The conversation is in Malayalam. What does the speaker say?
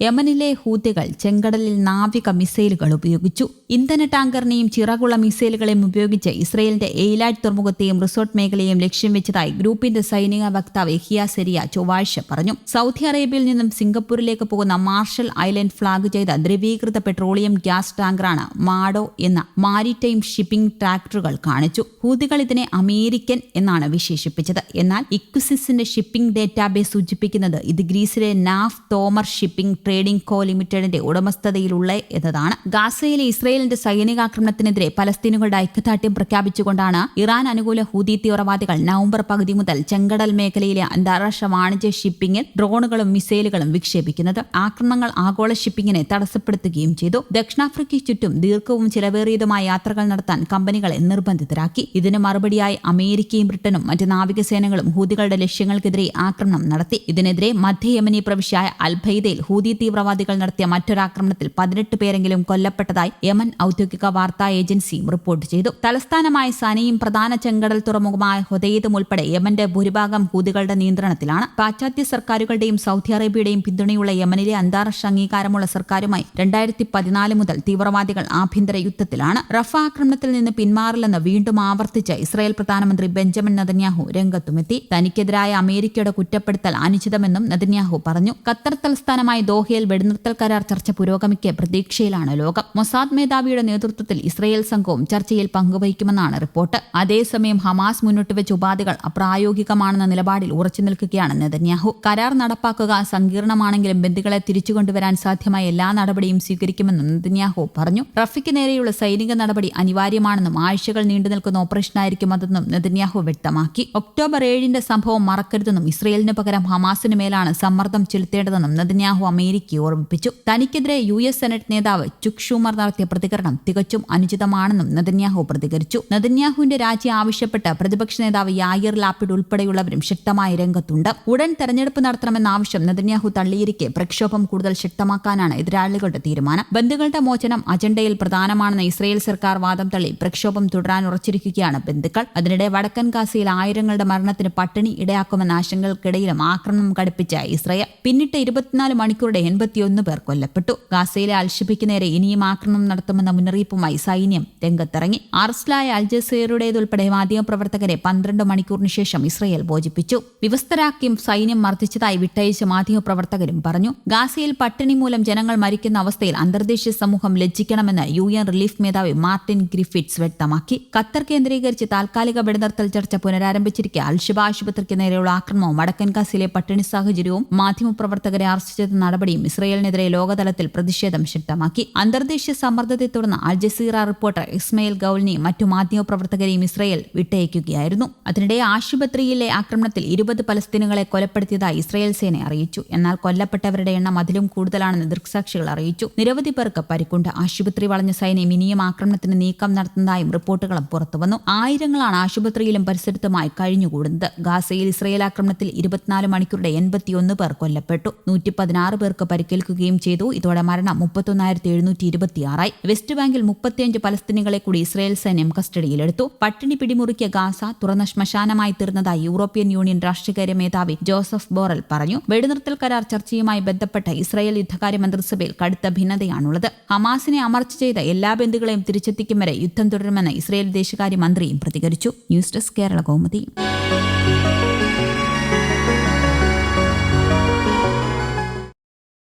യമനിലെ ഹൂതികൾ ചെങ്കടലിൽ നാവിക മിസൈലുകൾ ഉപയോഗിച്ചു. ഇന്ധന ടാങ്കറിനെയും ചിറകുള്ള മിസൈലുകളെയും ഉപയോഗിച്ച് ഇസ്രയേലിന്റെ എയിലാറ്റ് തുറമുഖത്തെയും റിസോർട്ട് മേഖലയെയും ലക്ഷ്യം വെച്ചതായി ഗ്രൂപ്പിന്റെ സൈനിക വക്താവ് എഹിയ സെരിയ ചൊവ്വാഴ്ച പറഞ്ഞു. സൗദി അറേബ്യയിൽ നിന്നും സിംഗപ്പൂരിലേക്ക് പോകുന്ന മാർഷൽ ഐലൻഡ് ഫ്ളാഗ് ചെയ്ത ദ്രവീകൃത പെട്രോളിയം ഗ്യാസ് ടാങ്കറാണ് മാഡോ എന്ന മാരിടൈം ഷിപ്പിംഗ് ട്രാക്ടറുകൾ കാണിച്ചു. ഹൂതികൾ ഇതിനെ അമേരിക്കൻ എന്നാണ് വിശേഷിപ്പിച്ചത്. എന്നാൽ ഇക്വിസിസിന്റെ ഷിപ്പിംഗ് ഡേറ്റാബേസ് സൂചിപ്പിക്കുന്നത് ഇത് ഗ്രീസിലെ നാഫ് തോമർ ഷിപ്പിംഗ് ട്രേഡിംഗ് കോ ലിമിറ്റഡിന്റെ ഉടമസ്ഥതയിലുള്ള എന്നതാണ്. ഗാസയിലെ ഇസ്രയേലിന്റെ സൈനികാക്രമണത്തിനെതിരെ പലസ്തീനുകളുടെ ഐക്യദാർഢ്യം പ്രഖ്യാപിച്ചുകൊണ്ടാണ് ഇറാൻ അനുകൂല ഹൂതി തീവ്രവാദികൾ നവംബർ പകുതി മുതൽ ചെങ്കടൽ മേഖലയിലെ അന്താരാഷ്ട്ര വാണിജ്യ ഷിപ്പിംഗിൽ ഡ്രോണുകളും മിസൈലുകളും വിക്ഷേപിക്കുന്നത്. ആക്രമണങ്ങൾ ആഗോള ഷിപ്പിംഗിനെ തടസ്സപ്പെടുത്തുകയും ചെയ്തു. ദക്ഷിണാഫ്രിക്കയ്ക്ക് ചുറ്റും ദീർഘവും ചിലവേറിയതുമായ യാത്രകൾ നടത്താൻ കമ്പനികളെ നിർബന്ധിതരാക്കി. ഇതിന് മറുപടിയായി അമേരിക്കയും ബ്രിട്ടനും മറ്റ് നാവികസേനകളും ഹൂതികളുടെ ലക്ഷ്യങ്ങൾക്കെതിരെ ആക്രമണം നടത്തി. ഇതിനെതിരെ മധ്യ യമനി പ്രവിശ്യായ അൽബൈദയിൽ ഹൂതി തീവ്രവാദികൾ നടത്തിയ മറ്റൊരാക്രമണത്തിൽ പതിനെട്ട് പേരെങ്കിലും കൊല്ലപ്പെട്ടതായി യമൻ ഔദ്യോഗിക വാർത്താ ഏജൻസിയും റിപ്പോർട്ട് ചെയ്തു. തലസ്ഥാനമായ സനയും പ്രധാന ചെങ്കടൽ തുറമുഖമായ ഹൊദയ്യതും ഉൾപ്പെടെ യമന്റെ ഭൂരിഭാഗം ഹൂതികളുടെ നിയന്ത്രണത്തിലാണ്. പാശ്ചാത്യ സർക്കാരുകളുടെയും സൗദി അറേബ്യയുടെയും പിന്തുണയുള്ള യമനിലെ അന്താരാഷ്ട്ര അംഗീകാരമുള്ള സർക്കാരുമായി രണ്ടായിരത്തി പതിനാല് മുതൽ തീവ്രവാദികൾ ആഭ്യന്തര യുദ്ധത്തിലാണ്. റഫ ആക്രമണത്തിൽ നിന്ന് പിന്മാറില്ലെന്ന് വീണ്ടും ആവർത്തിച്ച് ഇസ്രായേൽ പ്രധാനമന്ത്രി ബെഞ്ചമിൻ നദന്യാഹു രംഗത്തുമെത്തി. തനിക്കെതിരായ അമേരിക്കയുടെ കുറ്റപ്പെടുത്തൽ അനുചിതമെന്നും നദന്യാഹു പറഞ്ഞു. ഖത്തർ തലസ്ഥാനമായ ദോഹയിൽ വെടിനിർത്തൽ കരാർ ചർച്ച പുരോഗമിക്കെ പ്രതീക്ഷയിലാണ് ലോകം. മൊസാദ് മേധാവിയുടെ നേതൃത്വത്തിൽ ഇസ്രയേൽ സംഘവും ചർച്ചയിൽ പങ്കുവഹിക്കുമെന്നാണ് റിപ്പോർട്ട്. അതേസമയം ഹമാസ് മുന്നോട്ടുവെച്ച ഉപാധികൾ അപ്രായോഗികമാണെന്ന നിലപാടിൽ ഉറച്ചു നിൽക്കുകയാണ് നെതന്യാഹു. കരാർ നടപ്പാക്കുക സങ്കീർണമാണെങ്കിലും ബന്ധുക്കളെ തിരിച്ചുകൊണ്ടുവരാൻ സാധ്യമായ എല്ലാ നടപടിയും സ്വീകരിക്കുമെന്നും നെതന്യാഹു പറഞ്ഞു. റഫിക്ക് നേരെയുള്ള സൈനിക നടപടി അനിവാര്യമാണെന്നും ആഴ്ചകൾ നീണ്ടു നിൽക്കുന്ന ഓപ്പറേഷനായിരിക്കും അതെന്നും നെതന്യാഹു വ്യക്തമാക്കി. ഒക്ടോബർ ഏഴിന്റെ സംഭവം മറക്കരുതെന്നും ഇസ്രയേലിന് പകരം ഹമാസിന് മേലാണ് സമ്മർദ്ദം ചെലുത്തേണ്ടതെന്നും നെതന്യാഹു അമേരിക്കയെ ഓർമ്മിപ്പിച്ചു. തനിക്കെതിരെ യു എസ് സെനറ്റ് നേതാവ് ചുക് ഷൂമർ നടത്തിയ പ്രതികരണം തികച്ചും അനുചിതമാണെന്നും നെതന്യാഹു പ്രതികരിച്ചു. നെതന്യാഹുവിന്റെ രാജി ആവശ്യപ്പെട്ട് പ്രതിപക്ഷ നേതാവ് യായിർ ലാപ്പിഡ് ഉൾപ്പെടെയുള്ളവരും ശക്തമായ രംഗത്തുണ്ട്. ഉടൻ തെരഞ്ഞെടുപ്പ് നടത്തണമെന്ന ആവശ്യം നെതന്യാഹു തള്ളിയിരിക്കെ പ്രക്ഷോഭം കൂടുതൽ ശക്തമാക്കാനാണ് എതിരാളികളുടെ തീരുമാനം. ബന്ധുക്കളുടെ മോചനം അജണ്ടയിൽ പ്രധാനമാണെന്ന ഇസ്രയേൽ സർക്കാർ വാദം തള്ളി പ്രക്ഷോഭം തുടരാൻ ഉറച്ചിരിക്കുകയാണ് ബന്ധുക്കൾ. അതിനിടെ വടക്കൻ ഗാസയിൽ ആയിരങ്ങളുടെ മരണത്തിന് പട്ടിണി ഇടയാക്കുമെന്ന ആശങ്കകൾക്കിടയിലും ആക്രമണം കടുപ്പിച്ച ഇസ്രയേൽ. പിന്നിട്ട് ഇരുപത്തിനാല് മണിക്കൂറുടെ എൺപത്തിയൊന്ന് പേർ കൊല്ലപ്പെട്ടു. ഗാസയിലെ അൽഷിബയ്ക്ക് നേരെ ഇനിയും ആക്രമണം നടത്തുമെന്ന മുന്നറിയിപ്പുമായി സൈന്യം രംഗത്തിറങ്ങി. അറസ്റ്റിലായ അൽജസീറുടേതുൾപ്പെടെ മാധ്യമപ്രവർത്തകരെ പന്ത്രണ്ട് മണിക്കൂറിന് ശേഷം ഇസ്രയേൽ മോചിപ്പിച്ചു. വിവസ്തരാക്കിയും സൈന്യം മർദ്ദിച്ചതായി വിട്ടയച്ച മാധ്യമപ്രവർത്തകരും പറഞ്ഞു ഗാസയിൽ പട്ടിണി മൂലം ജനങ്ങൾ മരിക്കുന്ന അവസ്ഥയിൽ അന്തർദേശീയ സമൂഹം ലജ്ജിക്കണമെന്ന് യു എൻ റിലീഫ് മേധാവി മാർട്ടിൻ ഗ്രിഫിറ്റ്സ് വ്യക്തമാക്കി. ഖത്തർ കേന്ദ്രീകരിച്ച് താൽക്കാലിക വെടിനിർത്തൽ ചർച്ച പുനരാരംഭിച്ചിരിക്കെ അൽഷിബ ആശുപത്രിക്ക് നേരെയുള്ള ആക്രമണവും വടക്കൻ ഗാസയിലെ പട്ടിണി സാഹചര്യവും മാധ്യമപ്രവർത്തകരെ അറസ്റ്റ് ചെയ്ത നടപടിയും ഇസ്രയേലിനെതിരെ ലോകതലത്തിൽ പ്രതിഷേധം ശക്തമാക്കി. അന്തർദേശീയ സമ്മർദ്ദത്തെ തുടർന്ന് അൽ ജസീറ റിപ്പോർട്ടർ ഇസ്മയിൽ ഗൌലിനെയും മറ്റു മാധ്യമപ്രവർത്തകരെയും ഇസ്രയേൽ വിട്ടയക്കുകയായിരുന്നു. അതിനിടെ ആശുപത്രിയിലെ ആക്രമണത്തിൽ ഇരുപത് പലസ്തീനുകളെ കൊലപ്പെടുത്തിയതായി ഇസ്രയേൽ സേന അറിയിച്ചു. എന്നാൽ കൊല്ലപ്പെട്ടവരുടെ എണ്ണം അതിലും കൂടുതലാണെന്ന് ദൃക്സാക്ഷികൾ അറിയിച്ചു. നിരവധി പേർക്ക് പരിക്കുണ്ട്. ആശുപത്രി വളഞ്ഞ സൈന്യം ഇനിയും ആക്രമണത്തിന് നീക്കം നടത്തുന്നതായും റിപ്പോർട്ടുകളും പുറത്തുവന്നു. ആയിരങ്ങളാണ് ആശുപത്രിയിലും പരിസരത്തുമായി കഴിഞ്ഞുകൂടുന്നത്. ഗാസയിൽ ഇസ്രയേൽ ആക്രമണത്തിൽ ഇരുപത്തിനാല് മണിക്കൂറുടെ എൺപത്തിയൊന്ന് പേർ കൊല്ലപ്പെട്ടു. നൂറ്റി പതിനാറ് പേർക്ക് പരിക്കേൽക്കുകയും ചെയ്തു. ഇതോടെ മരണം മുപ്പത്തൊന്നായിരത്തി എഴുന്നൂറ്റി ഇരുപത്തിയാറായി വെസ്റ്റ് ബാങ്കിൽ മുപ്പത്തിയഞ്ച് പലസ്തീനികളെ കൂടി ഇസ്രയേൽ സൈന്യം കസ്റ്റഡിയിലെടുത്തു. പട്ടിണി പിടിമുറുക്കിയ ഗാസ തുറന്ന ശ്മശാനമായി തീർന്നതായി യൂറോപ്യൻ യൂണിയൻ രാഷ്ട്രീയകാര്യ മേധാവി ജോസഫ് ബോറൽ പറഞ്ഞു. വെടിനിർത്തൽ കരാർ ചർച്ചയുമായി ബന്ധപ്പെട്ട് ഇസ്രായേൽ യുദ്ധകാര്യ മന്ത്രിസഭയിൽ കടുത്ത ഭിന്നതയാണുള്ളത്. ഹമാസിനെ അമർച്ച ചെയ്ത എല്ലാ ബന്ധുക്കളെയും തിരിച്ചെത്തിക്കും വരെ യുദ്ധം തുടരുമെന്ന് ഇസ്രായേൽ വിദേശകാര്യ മന്ത്രിയും പ്രതികരിച്ചു. News desk Kerala Kaumudi.